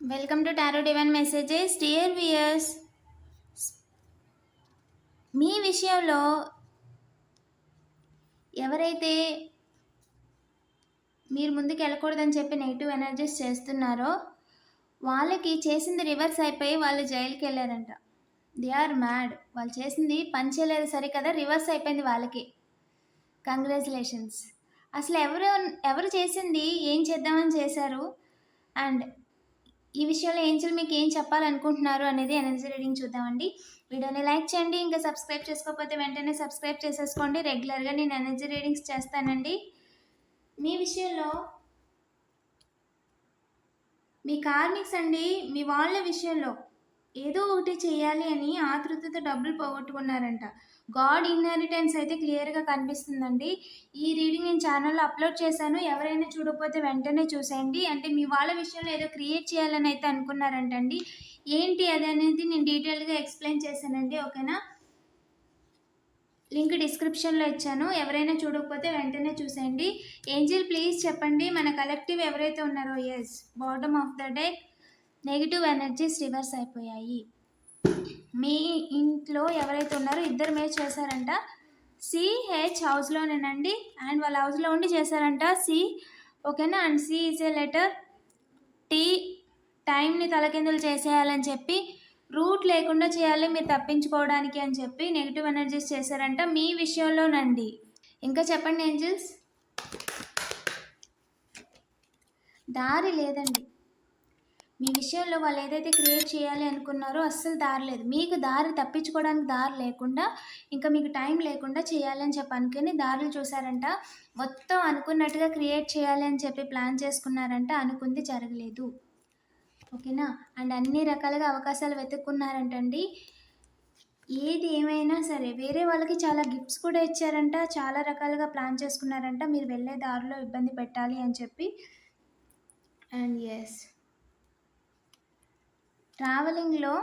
Welcome to tarot divine messages dear viewers మీ విషయంలో ఎవరైతే మీరు ముందుకు వెళ్ళకూడదని చెప్పి నెగిటివ్ ఎనర్జీస్ చేస్తున్నారో వాళ్ళకి చేసింది రివర్స్ అయిపోయి వాళ్ళు జైలుకి వెళ్ళారంట. దే ఆర్ మ్యాడ్ వాళ్ళు చేసింది పని చేయలేదు సరే కదా రివర్స్ అయిపోయింది వాళ్ళకి. కంగ్రాచులేషన్స్ అసలు ఎవరు ఎవరు చేసింది ఏం చేద్దామని చేశారు? అండ్ ఈ విషయంలో ఏంజల్ మీకు ఏం చెప్పాలనుకుంటున్నారు అనేది ఎనర్జీ రీడింగ్ చూద్దామండి. వీడియోని లైక్ చేయండి ఇంకా సబ్స్క్రైబ్ చేసుకోకపోతే వెంటనే సబ్స్క్రైబ్ చేసేసుకోండి. రెగ్యులర్గా నేను ఎనర్జీ రీడింగ్స్ చేస్తానండి. మీ విషయంలో మీ కార్మిక్స్ అండి మీ వాళ్ళ విషయంలో ఏదో ఒకటి చేయాలి అని ఆతృతతో డబ్బులు పోగొట్టుకున్నారంట. గాడ్ ఇన్హెరిటెన్స్ అయితే క్లియర్గా కనిపిస్తుందండి. ఈ రీడింగ్ నేను ఛానల్లో అప్లోడ్ చేశాను. ఎవరైనా చూడకపోతే వెంటనే చూసేయండి. అంటే మీ వాళ్ళ విషయంలో ఏదో క్రియేట్ చేయాలని అయితే అనుకున్నారంటండి. ఏంటి అది అనేది నేను డీటెయిల్గా ఎక్స్ప్లెయిన్ చేశానండి. ఓకేనా? లింక్ డిస్క్రిప్షన్లో ఇచ్చాను. ఎవరైనా చూడకపోతే వెంటనే చూసేయండి. ఏంజిల్ ప్లీజ్ చెప్పండి. మన కలెక్టివ్ ఎవరైతే ఉన్నారో as bottom of the day negative energies reverse అయిపోయాయి. మీ ఇంట్లో ఎవరైతే ఉన్నారో ఇద్దరు మీరు చేశారంట. సిహెచ్ హౌస్లోనేనండి అండ్ వాళ్ళ హౌస్లో ఉండి చేశారంట. సి ఓకేనా? And see is a letter T టైంని తలకిందులు చేసేయాలని చెప్పి రూట్ లేకుండా చేయాలి మీరు తప్పించుకోవడానికి అని చెప్పి నెగిటివ్ ఎనర్జీస్ చేశారంట మీ విషయంలోనండి. ఇంకా చెప్పండి ఏంజల్స్ దారి లేదండి. మీ విషయంలో వాళ్ళు ఏదైతే క్రియేట్ చేయాలి అనుకున్నారో అస్సలు దారి లేదు. మీకు దారి తప్పించుకోవడానికి దారి లేకుండా ఇంకా మీకు టైం లేకుండా చేయాలని చెప్పి అనుకుని దారులు చూసారంట మొత్తం అనుకున్నట్టుగా క్రియేట్ చేయాలి అని చెప్పి ప్లాన్ చేసుకున్నారంట. అనుకుంది జరగలేదు. ఓకేనా? అండ్ అన్ని రకాలుగా అవకాశాలు వెతుక్కున్నారంటండి. ఏది ఏమైనా సరే వేరే వాళ్ళకి చాలా గిఫ్ట్స్ కూడా ఇచ్చారంట. చాలా రకాలుగా ప్లాన్ చేసుకున్నారంట. మీరు వెళ్ళే దారిలో ఇబ్బంది పెట్టాలి అని చెప్పి. అండ్ ఎస్ ట్రావెలింగ్లో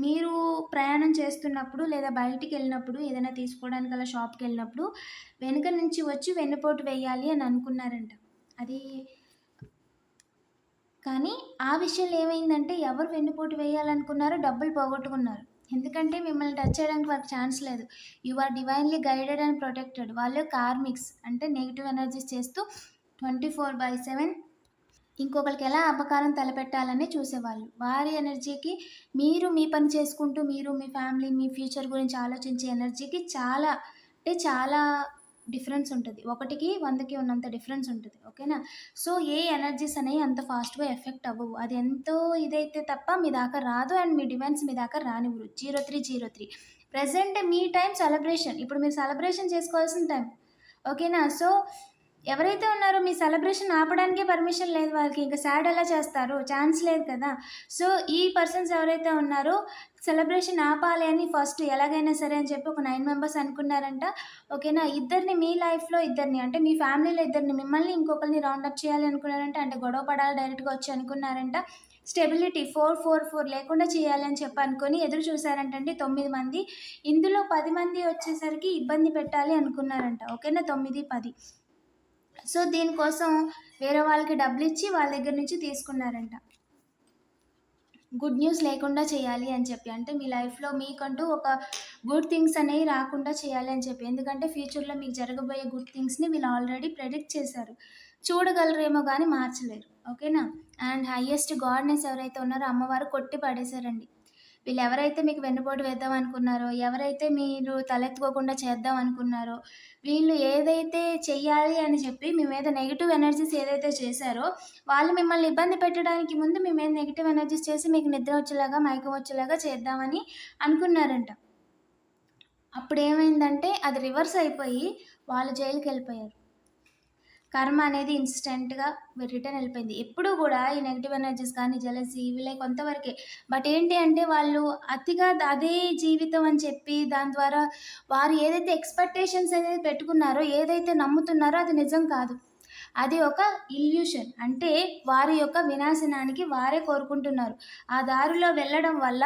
మీరు ప్రయాణం చేస్తున్నప్పుడు లేదా బయటికి వెళ్ళినప్పుడు ఏదైనా తీసుకోవడానికి అలా షాప్కి వెళ్ళినప్పుడు వెనుక నుంచి వచ్చి వెన్నుపోటు వేయాలి అని అనుకున్నారంట. అది కానీ ఆ విషయంలో ఏమైందంటే ఎవరు వెన్నుపోటు వేయాలనుకున్నారో డబ్బులు పోగొట్టుకున్నారు. ఎందుకంటే మిమ్మల్ని టచ్ చేయడానికి వాళ్ళకి ఛాన్స్ లేదు. You are divinely guided and protected. వాళ్ళు కార్మిక్స్. అంటే నెగిటివ్ ఎనర్జీస్ చేస్తూ ట్వంటీ ఫోర్ బై సెవెన్ ఇంకొకరికి ఎలా అపకారం తలపెట్టాలని చూసేవాళ్ళు. వారి ఎనర్జీకి మీరు మీ పని చేసుకుంటూ మీరు మీ ఫ్యామిలీ మీ ఫ్యూచర్ గురించి ఆలోచించే ఎనర్జీకి చాలా అంటే చాలా డిఫరెన్స్ ఉంటుంది. ఒకటికి వందకి ఉన్నంత డిఫరెన్స్ ఉంటుంది. ఓకేనా? సో ఏ ఎనర్జీస్ అనేవి అంత ఫాస్ట్గా ఎఫెక్ట్ అవ్వవు. అది ఎంతో ఇదైతే తప్ప మీ దాకా రాదు అండ్ మీ డివైన్స్ మీ దాకా రానివ్వరు. Zero three zero three. Present మీ టైం సెలబ్రేషన్. ఇప్పుడు మీరు సెలబ్రేషన్ చేసుకోవాల్సిన టైం ఓకేనా? సో ఎవరైతే ఉన్నారో మీ సెలబ్రేషన్ ఆపడానికే పర్మిషన్ లేదు వాళ్ళకి ఇంకా సాడ్ ఎలా చేస్తారు. ఛాన్స్ లేదు కదా. సో ఈ పర్సన్స్ ఎవరైతే ఉన్నారో సెలబ్రేషన్ ఆపాలి అని ఫస్ట్ ఎలాగైనా సరే అని చెప్పి ఒక నైన్ మెంబర్స్ అనుకున్నారంట. ఓకేనా? ఇద్దరిని మీ లైఫ్లో ఇద్దరిని అంటే మీ ఫ్యామిలీలో ఇద్దరిని మిమ్మల్ని ఇంకొకరిని రౌండప్ చేయాలి అనుకున్నారంట. అంటే గొడవ పడాలి డైరెక్ట్గా వచ్చి అనుకున్నారంట. స్టెబిలిటీ ఫోర్ ఫోర్ ఫోర్ లేకుండా చేయాలి అని చెప్పి అనుకొని ఎదురు చూసారంటండి తొమ్మిది మంది. ఇందులో పది మంది వచ్చేసరికి ఇబ్బంది పెట్టాలి అనుకున్నారంట. ఓకేనా? తొమ్మిది పది. సో దీనికోసం వేరే వాళ్ళకి డబ్బులు ఇచ్చి వాళ్ళ దగ్గర నుంచి తీసుకున్నారంట. గుడ్ న్యూస్ లేకుండా చేయాలి అని చెప్పి. అంటే మీ లైఫ్లో మీకంటూ ఒక గుడ్ థింగ్స్ అనేవి రాకుండా చేయాలి అని చెప్పి. ఎందుకంటే ఫ్యూచర్లో మీకు జరగబోయే గుడ్ థింగ్స్ని వీళ్ళు ఆల్రెడీ ప్రెడిక్ట్ చేశారు. చూడగలరేమో కానీ మార్చలేరు. ఓకేనా? అండ్ హయ్యెస్ట్ గాడ్నెస్ ఎవరైతే ఉన్నారో అమ్మవారు కొట్టి పడేశారండి. వీళ్ళు ఎవరైతే మీకు వెన్నుపోటు వేద్దాం అనుకున్నారో ఎవరైతే మీరు తలెత్తుకోకుండా చేద్దాం అనుకున్నారో వీళ్ళు ఏదైతే చెయ్యాలి అని చెప్పి మీ మీద నెగిటివ్ ఎనర్జీస్ ఏదైతే చేశారో వాళ్ళు మిమ్మల్ని ఇబ్బంది పెట్టడానికి ముందు మీ మీద నెగిటివ్ ఎనర్జీస్ చేసి మీకు నిద్ర వచ్చేలాగా మైకం వచ్చేలాగా చేద్దామని అనుకున్నారంట. అప్పుడు ఏమైందంటే అది రివర్స్ అయిపోయి వాళ్ళు జైలుకి వెళ్ళిపోయారు కర్మ అనేది ఇన్స్టెంట్గా రిటర్న్ వెళ్ళిపోయింది. ఎప్పుడు కూడా ఈ నెగిటివ్ ఎనర్జీస్ కానీ జలసి ఇవిలే కొంతవరకే. బట్ ఏంటి అంటే వాళ్ళు అతిగా అదే జీవితం అని చెప్పి దాని ద్వారా వారు ఏదైతే ఎక్స్పెక్టేషన్స్ అనేది పెట్టుకున్నారో ఏదైతే నమ్ముతున్నారో అది నిజం కాదు. అది ఒక ఇల్యూషన్. అంటే వారి యొక్క వినాశనానికి వారే కోరుకుంటున్నారు. ఆ దారిలో వెళ్ళడం వల్ల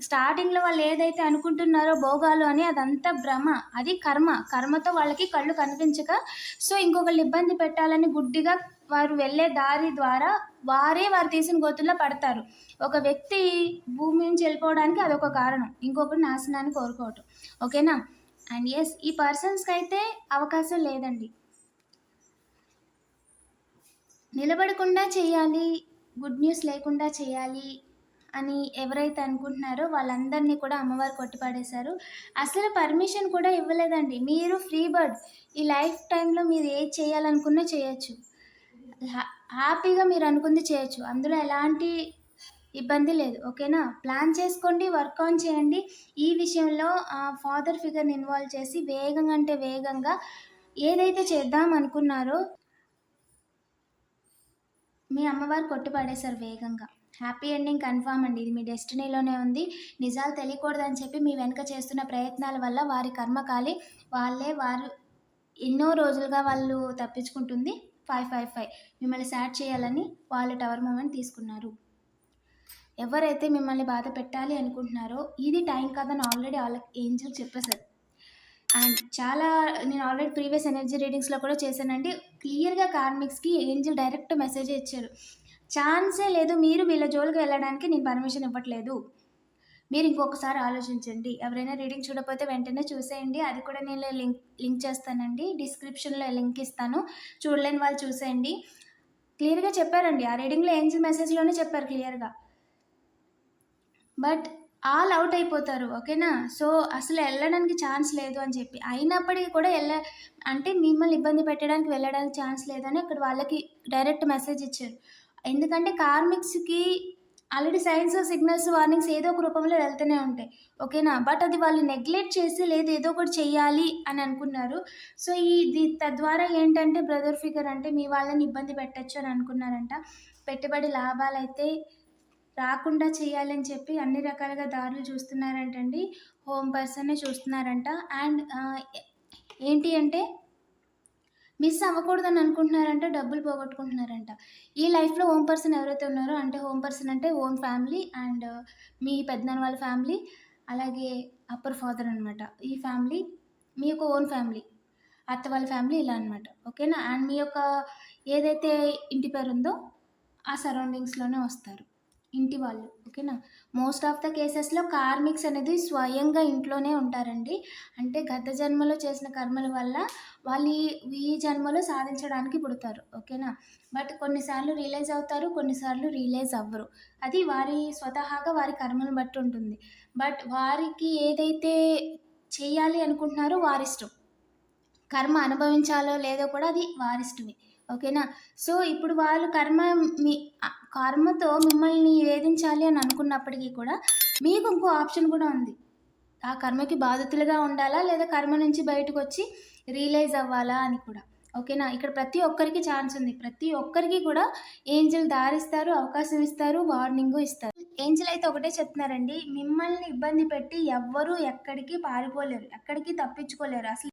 స్టార్టింగ్లో వాళ్ళు ఏదైతే అనుకుంటున్నారో భోగాలు అని అదంతా భ్రమ. అది కర్మ. కర్మతో వాళ్ళకి కళ్ళు కనిపించక సో ఇంకొకళ్ళు ఇబ్బంది పెట్టాలని గుడ్డిగా వారు వెళ్ళే దారి ద్వారా వారే వారు తీసిన గోతుల్లో పడతారు. ఒక వ్యక్తి భూమి నుంచి వెళ్ళిపోవడానికి అదొక కారణం. ఇంకొకటి నాశనాన్ని కోరుకోవటం. ఓకేనా? అండ్ ఎస్ ఈ పర్సన్స్కి అయితే అవకాశం లేదండి. నిలబడకుండా చేయాలి. గుడ్ న్యూస్ లేకుండా చేయాలి. అని ఎవరైతే అనుకుంటున్నారో వాళ్ళందరినీ కూడా అమ్మవారు కొట్టిపడేశారు. అసలు పర్మిషన్ కూడా ఇవ్వలేదండి. మీరు ఫ్రీ బర్డ్. ఈ లైఫ్ టైంలో మీరు ఏది చేయాలనుకున్నా చేయొచ్చు. హ్యా- హ్యాపీగా మీరు అనుకుంది చేయొచ్చు. అందులో ఎలాంటి ఇబ్బంది లేదు. ఓకేనా? ప్లాన్ చేసుకోండి వర్క్ ఆన్ చేయండి. ఈ విషయంలో ఫాదర్ ఫిగర్ని ఇన్వాల్వ్ చేసి వేగంగా అంటే వేగంగా ఏదైతే చేద్దాం అనుకున్నారో మీ అమ్మవారు కొట్టుపడేశారు వేగంగా. హ్యాపీ ఎండింగ్ కన్ఫామ్ అండి. ఇది మీ డెస్టినీలోనే ఉంది. నిజాలు తెలియకూడదని చెప్పి మీ వెనుక చేస్తున్న ప్రయత్నాల వల్ల వారి కర్మకాలి వాళ్ళే వారు ఎన్నో రోజులుగా వాళ్ళు తప్పించుకుంటుంది. Five five five. మిమ్మల్ని సాట్ చేయాలని వాళ్ళు టవర్ మూమెంట్ తీసుకున్నారు. ఎవరైతే మిమ్మల్ని బాధ పెట్టాలి అనుకుంటున్నారో ఇది టైం కాదని ఆల్రెడీ వాళ్ళకి ఏంజల్ చెప్పేశారు. అండ్ చాలా నేను ఆల్రెడీ ప్రీవియస్ ఎనర్జీ రీడింగ్స్లో కూడా చేశానండి. క్లియర్గా కార్మిక్స్కి ఏంజల్ డైరెక్ట్ మెసేజ్ ఇచ్చారు. ఛాన్సే లేదు. మీరు వీళ్ళ జోలికి వెళ్ళడానికి నేను పర్మిషన్ ఇవ్వట్లేదు. మీరు ఇంకొకసారి ఆలోచించండి. ఎవరైనా రీడింగ్ చూడకపోతే వెంటనే చూసేయండి. అది కూడా నేను లింక్ లింక్ చేస్తానండి. డిస్క్రిప్షన్లో లింక్ ఇస్తాను. చూడలేని వాళ్ళు చూసేయండి. క్లియర్గా చెప్పారండి. ఆ రీడింగ్లో ఏంజిల్ మెసేజ్లోనే చెప్పారు క్లియర్గా. బట్ ఆల్ అవుట్ అయిపోతారు. ఓకేనా? సో అసలు వెళ్ళడానికి ఛాన్స్ లేదు అని చెప్పి. అయినప్పటికీ కూడా వెళ్ళ అంటే మిమ్మల్ని ఇబ్బంది పెట్టడానికి వెళ్ళడానికి ఛాన్స్ లేదని అక్కడ వాళ్ళకి డైరెక్ట్ మెసేజ్ ఇచ్చారు. ఎందుకంటే కార్మిక్స్కి ఆల్రెడీ సైన్స్ సిగ్నల్స్ వార్నింగ్స్ ఏదో ఒక రూపంలో వెళ్తూనే ఉంటాయి. ఓకేనా? బట్ అది వాళ్ళు నెగ్లెక్ట్ చేసి లేదు ఏదో ఒకటి చేయాలి అని అనుకున్నారు. సో ఇది తద్వారా ఏంటంటే బ్రదర్ ఫిగర్ అంటే మీ వాళ్ళని ఇబ్బంది పెట్టచ్చు అని అనుకున్నారంట. పెట్టుబడి లాభాలు అయితే రాకుండా చేయాలని చెప్పి అన్ని రకాలుగా దారులు చూస్తున్నారంటండి. హోమ్ పర్సనే చూస్తున్నారంట. అండ్ ఏంటి అంటే మిస్ అవ్వకూడదని అనుకుంటున్నారంట డబ్బులు పోగొట్టుకుంటున్నారంట. ఈ లైఫ్లో హోమ్ పర్సన్ ఎవరైతే ఉన్నారో అంటే హోమ్ పర్సన్ అంటే ఓన్ ఫ్యామిలీ అండ్ మీ పెద్దనాన్న వాళ్ళ ఫ్యామిలీ అలాగే అప్పర్ ఫాదర్ అనమాట ఈ ఫ్యామిలీ మీ యొక్క ఓన్ ఫ్యామిలీ అత్త వాళ్ళ ఫ్యామిలీ ఇలా అనమాట ఓకేనా? అండ్ మీ యొక్క ఏదైతే ఇంటి పేరు ఉందో ఆ సరౌండింగ్స్లోనే వస్తారు. ఇంటి వాళ్ళు ఓకేనా? మోస్ట్ ఆఫ్ ద కేసెస్లో కార్మిక్స్ అనేది స్వయంగా ఇంట్లోనే ఉంటారండి. అంటే గత జన్మలో చేసిన కర్మల వల్ల వాళ్ళు ఈ- జన్మలో సాధించడానికి పుడతారు ఓకేనా? బట్ కొన్నిసార్లు రియలైజ్ అవుతారు కొన్నిసార్లు రియలైజ్ అవ్వరు. అది వారి స్వతహాగా వారి కర్మను బట్టి ఉంటుంది. బట్ వారికి ఏదైతే చేయాలి అనుకుంటున్నారో వారిష్టం. కర్మ అనుభవించాలో లేదో కూడా అది వారిష్టమే. ఓకేనా? సో ఇప్పుడు వాళ్ళు కర్మ మీ కర్మతో మిమ్మల్ని వేధించాలి అని అనుకున్నప్పటికీ కూడా మీకు ఇంకో ఆప్షన్ కూడా ఉంది. ఆ కర్మకి బాధితులుగా ఉండాలా? లేదా కర్మ నుంచి బయటకు వచ్చి రియలైజ్ అవ్వాలా అని కూడా. ఓకేనా? ఇక్కడ ప్రతి ఒక్కరికి ఛాన్స్ ఉంది. ప్రతి ఒక్కరికి కూడా ఏంజల్ దారిస్తారు అవకాశం ఇస్తారు వార్నింగ్ ఇస్తారు. ఏంజల్ అయితే ఒకటే చెప్తున్నారండి. మిమ్మల్ని ఇబ్బంది పెట్టి ఎవ్వరూ ఎక్కడికి పారిపోలేరు ఎక్కడికి తప్పించుకోలేరు. అసలు